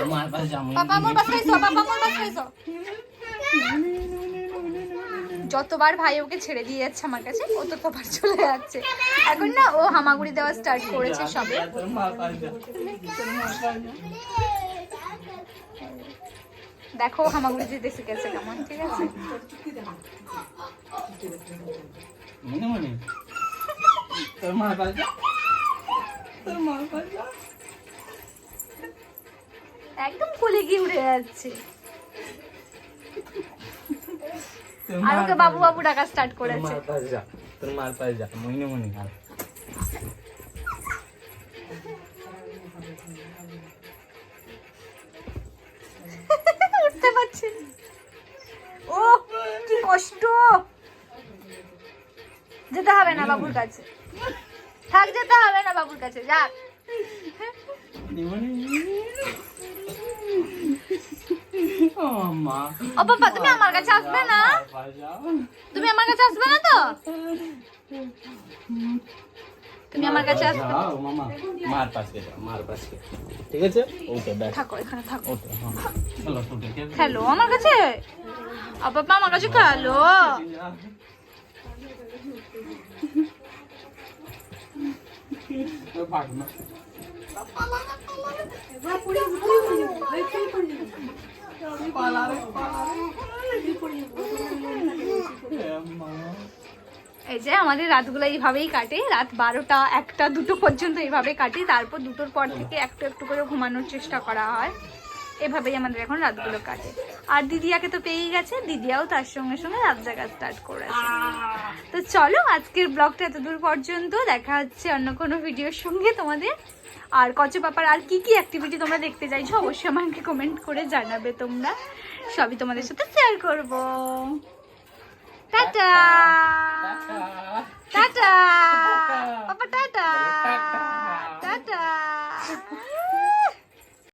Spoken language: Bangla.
তোমার পাশে যাব পাপা মোর পাশে এসো পাপা মোর পাশে এসো। যতবার ভাই ওকে ছেড়ে দিয়ে যাচ্ছে আমার কাছে ও তো ততবার চলে যাচ্ছে। এখন না ও হামাগুড়ি দেওয়া স্টার্ট করেছে সবে। দেখো হামাগুড়ি দিতে শিখেছে কেমন ঠিক আছে? তোর পাশে তোর যা একদম কোলে গিয়ে উড়ে যাচ্ছে। আর ওকে বাবু বাবু ডাকা স্টার্ট করেছে। তোর মার পাশে যা মনে মনে উঠতে পারছে ও কি কষ্ট। যেতে হবে না বাবুর কাছে। থাক যেতে হবে না বাবুর কাছে যাক। ও বাবা তুমি আমার কাছে আসবে না তুমি আমার কাছে আসবে না তো তুমি আমার কাছে আসবে মামা মার পাশে যাও মার পাশে ঠিক আছে ওকে ব্যাস থাকো এখানে থাকো ওকে হ্যাঁ খেলো আমার কাছে ও বাবা আমার কাছে খেলো ভাগ না এই যে আমাদের রাতগুলো এইভাবেই কাটে। রাত বারোটা, একটা, দুটো পর্যন্ত এইভাবে কাটে। তারপর দুটোর পর থেকে একটু একটু করে ঘুমানোর চেষ্টা করা হয়। এভাবেই আমাদের এখন রাতগুলো কাটে। আর দিদিয়াকে তো পেয়েই গেছে দিদিয়াও তার সঙ্গে সঙ্গে রাত জায়গা স্টার্ট করেছে তো চলো আজকের ব্লগটা এতদূর পর্যন্ত দেখা হচ্ছে অন্য কোনো ভিডিওর সঙ্গে তোমাদের। আর কচ পাপার আর কি কি অ্যাক্টিভিটি তোমরা দেখতে চাইছো অবশ্যই আমাকে কমেন্ট করে জানাবে তোমরা। সবই তোমাদের সাথে শেয়ার করব। টাটা! টাটা! টাটা।